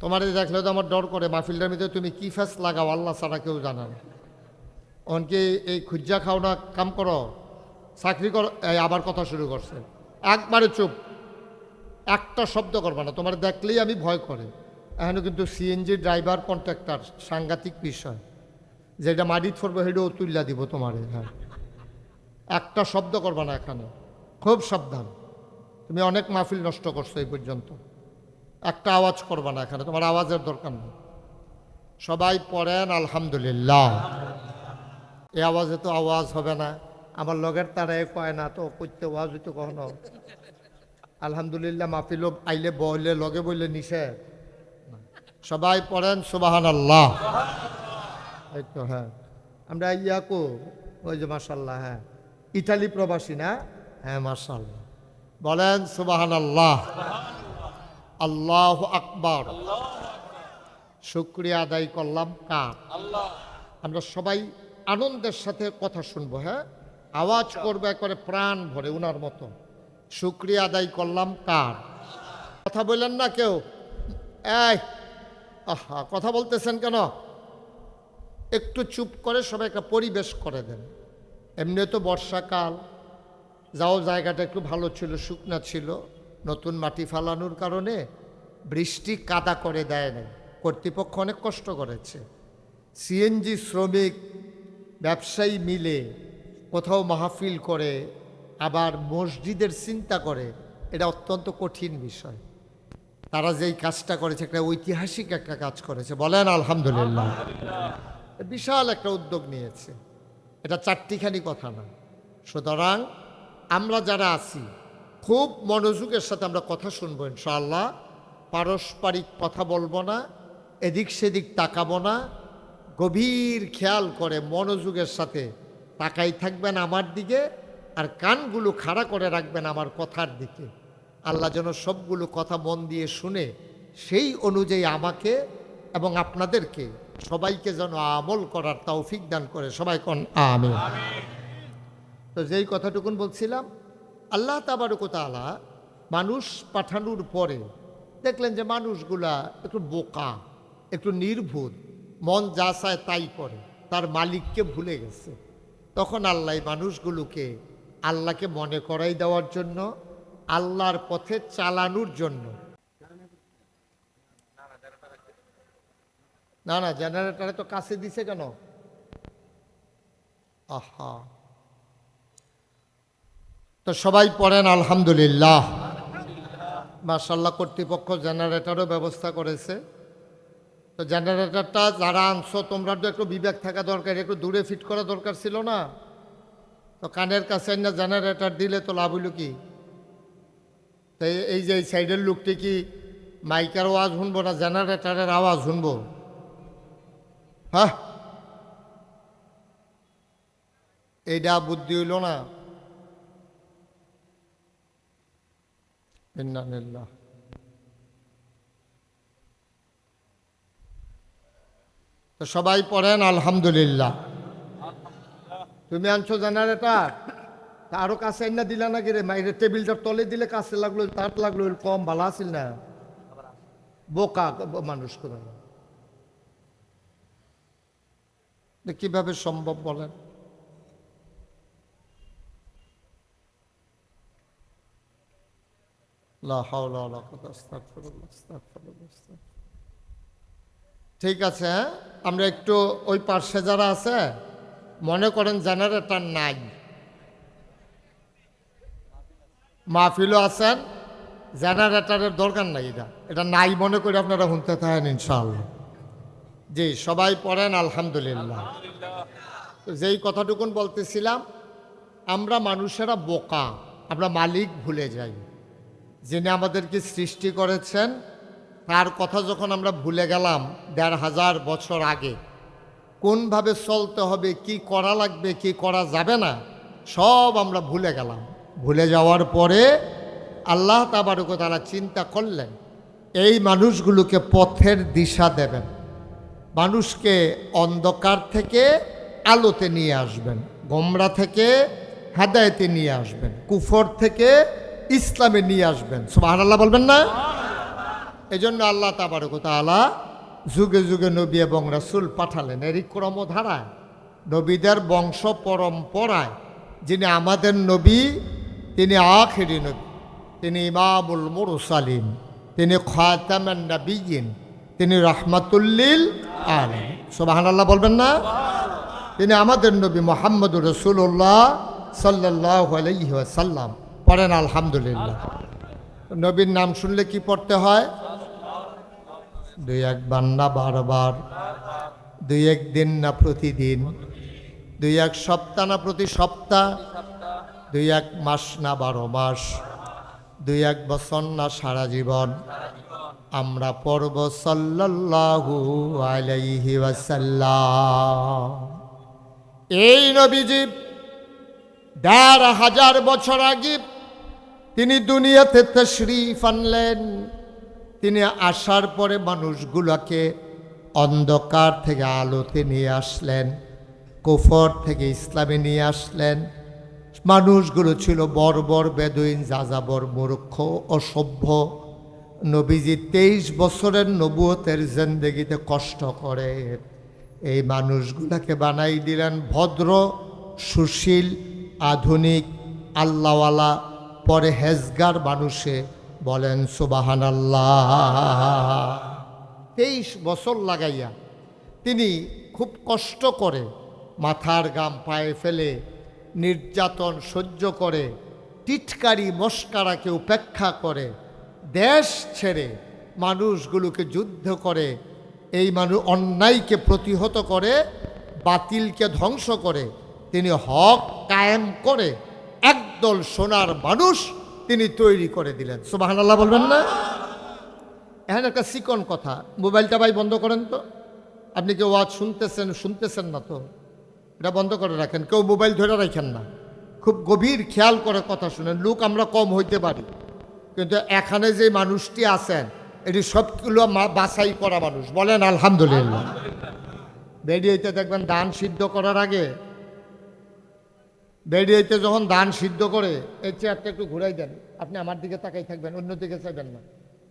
তোমার দেখলে তো আমার ডর করে, মাহফিলটার ভিতরে তুমি কি ফ্যাস লাগাও, আল্লাহ ছাড়া কেউ জানা না। অনকে এই খুজ্জা খাও না, কাম করো, চাকরি করো আবার কথা শুরু করছে। একবারে চুপ। একটা শব্দ করবা না, তোমার দেখলেই আমি ভয় করে। এখানে কিন্তু সিএনজি ড্রাইভার কন্ট্রাক্টর সাংঘাতিক বিষয়। যেটা মাটিত ফরবো, সেটাও তুল্লা দিব তোমারে হ্যাঁ। একটা শব্দ করবা না এখানে। খুব সাবধান। তুমি অনেক মাহফিল নষ্ট করছ এই পর্যন্ত। একটা আওয়াজ করবা না এখানে, তোমার আওয়াজের দরকার নেই। সবাই পড়েন, আলহামদুলিল্লাহ। এই আওয়াজে তো আওয়াজ হবে না। আমার লগের তারা কয় না, তো করতে আওয়াজ হইতো কখনো? আলহামদুলিল্লাহ মাহফিল আইলে বইলে, লগে বইলে নিষে সবাই পড়েন সুবাহান আল্লাহ এই তো হ্যাঁ। আমরা ইয়াকো, ওই যে মাসাল্লাহ হ্যাঁ। ইটালি প্রবাসী না? হ্যাঁ মাসাল্লাহ বলেন সুবাহান আল্লাহ আল্লাহ আকবর। শুক্রিয়া আদায় করলাম কার? আমরা সবাই আনন্দের সাথে কথা শুনব হ্যাঁ? আওয়াজ করবে, একবারে প্রাণ ভরে উনার মতো। শুক্রিয়া আদায় করলাম কার? কথা বললেন না কেউ? এই, আহা, কথা বলতেছেন কেন? একটু চুপ করে সবাই একটা পরিবেশ করে দেন। এমনি তো বর্ষাকাল, যাও, জায়গাটা একটু ভালো ছিল, শুকনা ছিল। নতুন মাটি ফালানোর কারণে বৃষ্টি কাদা করে দেয় নাই। কর্তৃপক্ষ অনেক কষ্ট করেছে। সিএনজি শ্রমিক, ব্যবসায়ী মিলে কোথাও মাহফিল করে, আবার মসজিদের চিন্তা করে, এটা অত্যন্ত কঠিন বিষয়। তারা যেই কাজটা করেছে, একটা ঐতিহাসিক একটা কাজ করেছে। বলেন, আলহামদুলিল্লাহ। বিশাল একটা উদ্যোগ নিয়েছে। এটা চারটিখানি কথা না। সুতরাং আমরা যারা আছি খুব মনোযোগের সাথে আমরা কথা শুনব ইনশাআল্লাহ। পারস্পরিক কথা বলব না এদিক সেদিক তাকাবো না। গভীর খেয়াল করে মনোযোগের সাথে তাকাই থাকবেন আমার দিকে আর কানগুলো খাড়া করে রাখবেন আমার কথার দিকে। আল্লাহ যেন সবগুলো কথা মন দিয়ে শুনে সেই অনুযায়ী আমাকে এবং আপনাদেরকে সবাইকে যেন আমল করার তৌফিক দান করে। সবাই কন আমি তো যেই কথাটুকুন বলছিলাম আল্লাহ তাবারকতালা মানুষ পাঠানোর পরে দেখলেন যে মানুষগুলা একটু বোকা, একটু নির্ভুল, মন যা চায় তাই করে, তার মালিককে ভুলে গেছে। তখন আল্লাহ মানুষগুলোকে আল্লাহকে মনে করাই দেওয়ার জন্য, আল্লাহর পথে চালানোর জন্য। না না জেনারেটারে তো কাছে দিছে কেন? আহা। তো সবাই পড়েন, আলহামদুলিল্লাহ। মার্শাল্লাহ কর্তৃপক্ষ জেনারেটারও ব্যবস্থা করেছে। তো জেনারেটারটা যারা আনছো, তোমরা তো একটু বিবেক থাকা দরকার, একটু দূরে ফিট করা দরকার ছিল না? তো কানের কাছে না জেনারেটার দিলে তো লাভ হইল কি? তো এই- এই যে এই সাইডের লোকটি কি মাইকের আওয়াজ শুনব না জেনারেটারের আওয়াজ শুনব? হ্যাঁ? এইটা বুদ্ধি হইল না। ইন্নালিল্লাহ তো সবাই পড়েন, আলহামদুলিল্লাহ। তুমি আনছো জেনারেটার তা আরও কাছে না দিলা নাকি রে? মাইরে টেবিলটার তলে দিলে কাছে লাগল, তার লাগল কম ভালো আছিল না? বোকা মানুষ করে কীভাবে সম্ভব বলেন? ঠিক আছে হ্যাঁ? আমরা একটু ওই পার্শ্বে যারা আছে, মনে করেন জেনারেটার নাই। মাহফিলও আছেন, জেনারেটারের দরকার নাই এটা। এটা নাই মনে করে আপনারা শুনতে থাকেন ইনশাআল্লাহ। জি, সবাই পড়েন, আলহামদুলিল্লাহ। যেই কথাটুকুন বলতেছিলাম, আমরা মানুষেরা বোকা, আমরা মালিক ভুলে যাই। যিনি আমাদেরকে সৃষ্টি করেছেন, তার কথা যখন আমরা ভুলে গেলাম দেড় হাজার বছর আগে, কোনভাবে চলতে হবে, কি করা লাগবে, কি করা যাবে না, সব আমরা ভুলে গেলাম। ভুলে যাওয়ার পরে আল্লাহ তাবারক তারা চিন্তা করলেন, এই মানুষগুলোকে পথের দিশা দেবেন। মানুষকে অন্ধকার থেকে আলোতে নিয়ে আসবেন গোমরা থেকে হেদায়েতে নিয়ে আসবেন, কুফর থেকে ইসলামে নিয়ে আসবেন। সুবহানাল্লাহ বলবেন না? এই জন্য আল্লাহ তাবারক তালা যুগে যুগে নবী এবং রাসুল পাঠালেন। এরই ক্রমধারায় নবীদের বংশ পরম্পরায় যিনি আমাদের নবী, তিনি আখেরি নবী। তিনি ইমামুল মুরসালিন, তিনি খাতামান নবীন তিনি রহমাতুল্লিল আলম সোবাহান আল্লাহ বলবেন না? তিনি আমাদের নবী মোহাম্মদ রসুল্লাহ সাল্লাহ আলহিহাসাল্লাম পড়েন, আলহামদুলিল্লাহ। নবীর নাম শুনলে কি পড়তে হয়? দুই একবার না, বারবার। দুই এক দিন না প্রতিদিন। দুই এক সপ্তাহ না প্রতি সপ্তাহ। দুই এক মাস না বারো মাস। দুই এক বছর না সারা জীবন। আমরা পড়ব সাল্লাল্লাহু আলাইহি ওয়াসাল্লাম। এই নবীজি, দেড় হাজার বছর আগে তিনি দুনিয়াতে তশরিফ আনলেন। তিনি আসার পরে মানুষগুলোকে অন্ধকার থেকে আলোতে নিয়ে আসলেন, কুফর থেকে ইসলামে নিয়ে আসলেন। মানুষগুলো ছিল বর্বর বেদুইন, যাযাবর মূর্খ, অসভ্য। নবীজি তেইশ বছরের নবুয়তের জিন্দগিতে কষ্ট করে। এই মানুষগুলোকে বানাই দিলেন ভদ্র, সুশীল, আধুনিক, আল্লাহওয়ালা পরে হেজগার মানুষে বলেন সুবাহান আল্লাহ তেইশ বছর লাগাইয়া তিনি খুব কষ্ট করে মাথার গাম পায়ে ফেলে নির্যাতন সহ্য করে টিটকারি মস্কারাকে উপেক্ষা করে দেশ ছেড়ে মানুষগুলোকে যুদ্ধ করে, এই মানুষ অন্যায়কে প্রতিহত করে, বাতিলকে ধ্বংস করে, তিনি হক কায়েম করে একদল সোনার মানুষ তিনি তৈরি করে দিলেন। সুবাহান আল্লাহ বলবেন না? এখন একটা চিকন কথা। মোবাইলটা ভাই বন্ধ করেন তো। আপনি কেউ ওয়াজ শুনতেছেন শুনতেছেন না তো? এটা বন্ধ করে রাখেন। কেউ মোবাইল ধরে রাখেন না। খুব গভীর খেয়াল করে কথা শুনেন। লোক আমরা কম হইতে পারি। কিন্তু এখানে যে মানুষটি আছেন, এটি সবগুলো বাছাই করা মানুষ। বলেন আলহামদুলিল্লাহ। বেরিয়েতে দেখবেন ধান সিদ্ধ করার আগে বেরিয়েতে যখন ধান সিদ্ধ করে এই চেয়ারটা একটু ঘুরাই দেন। আপনি আমার দিকে তাকাই থাকবেন অন্য দিকে চাইবেন না।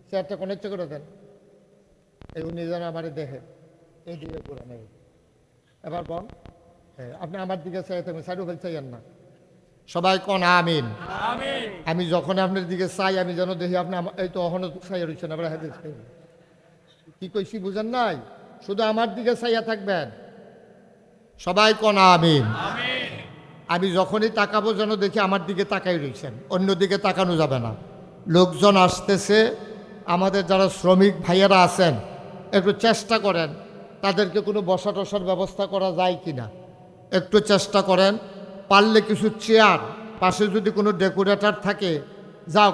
চেয়ারটা কোনের করে দেন। এই উনি যেন আমার দেখে এই দিকে ঘুরান। এবার বল হ্যাঁ, আপনি আমার দিকে চাই থাকবেন সাইডও ফেল চাইয়েন না। সবাই কন আমিন? আমি যখন আপনার দিকে চাই আমি যেন দেখি আপনি এই তো অহনো চাই রয়েছেন আবার হাতে চাই। কি কইছি বুঝেন নাই? শুধু আমার দিকে চাইয়া থাকবেন। সবাই কন আমিন। আমি যখনই তাকাবো যেন দেখি আমার দিকে তাকাই রয়েছেন অন্য দিকে তাকানো যাবে না। লোকজন আসতেছে, আমাদের যারা শ্রমিক ভাইয়েরা আছেন, একটু চেষ্টা করেন, তাদেরকে কোনো বসা টসার ব্যবস্থা করা যায় কি না একটু চেষ্টা করেন, পারলে কিছু চেয়ার, পাশে যদি কোনো ডেকোরেটর থাকে, যাও,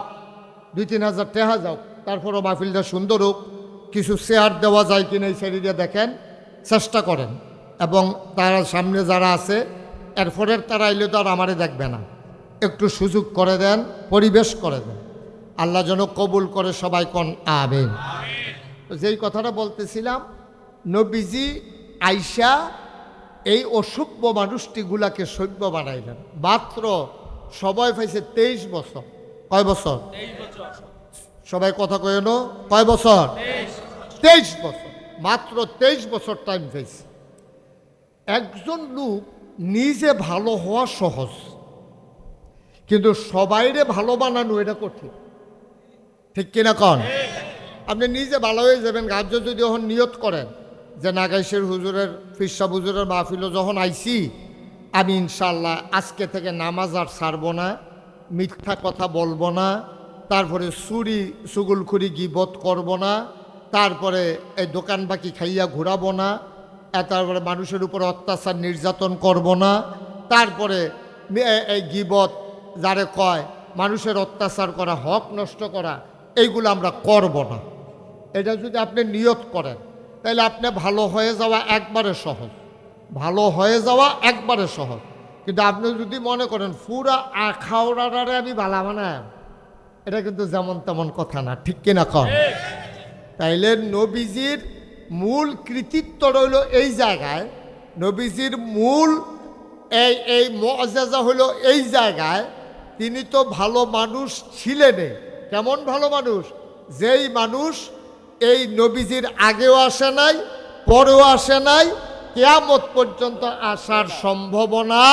দুই তিন হাজার টেহা যাও, তারপরও মাহফিলটা সুন্দর হোক, কিছু চেয়ার দেওয়া যায় কিনা এই সাইডে দেখেন, চেষ্টা করেন। এবং তারা সামনে যারা আছে এরপরের তারা এলে তো আর আমারে দেখবে না। একটু সুযোগ করে দেন পরিবেশ করে দেন। আল্লাহ যেন কবুল করে সবাই কন আবেন যেই কথাটা বলতেছিলাম নবীজি আইসা এই অসভ্য মানুষটিগুলাকে সভ্য বানাইলেন। মাত্র সবাই পাইছে তেইশ বছর। কয় বছর? সবাই কথা কয়েন কয় বছর? তেইশ। বছর। মাত্র তেইশ বছর টাইম পেয়েছে একজন লোক নিজে ভালো হওয়া সহজ। কিন্তু সবাইরে ভালো বানানো এটা কঠিন। ঠিক কিনা কন? আপনি নিজে ভালো হয়ে যাবেন গাছ যদি যখন নিয়ত করেন যে নাগাইশের হুজুরের, ফিরসা হুজুরের মাহফিলও যখন আইছি আমি ইনশাল্লাহ আজকে থেকে নামাজ আর ছাড়বো না, মিথ্যা কথা বলব না, তারপরে চুরি সুগুলখুরি গিবত করব না, তারপরে এই দোকান বাকি খাইয়া ঘুরাবো না তারপরে মানুষের উপর অত্যাচার নির্যাতন করব না। তারপরে এই গিবত যারে কয় মানুষের অত্যাচার করা হক নষ্ট করা এইগুলো আমরা করব না। এটা যদি আপনি নিয়ত করেন তাহলে আপনি ভালো হয়ে যাওয়া একবারে সহজ। ভালো হয়ে যাওয়া একবারে সহজ। কিন্তু আপনি যদি মনে করেন পুরা আখাওড়ারে আমি বালা বানায় এটা কিন্তু যেমন তেমন কথা না ঠিক কিনা কন? তাইলে নবীজির মূল কৃতিত্ব রইল এই জায়গায়। নবীজির মূল এই এই মজেজা হলো এই জায়গায়। তিনি তো ভালো মানুষ ছিলেন কেমন ভালো মানুষ? যেই মানুষ এই নবীজির আগেও আসে নাই, পরেও আসে নাই, কেয়ামত পর্যন্ত আসার সম্ভাবনা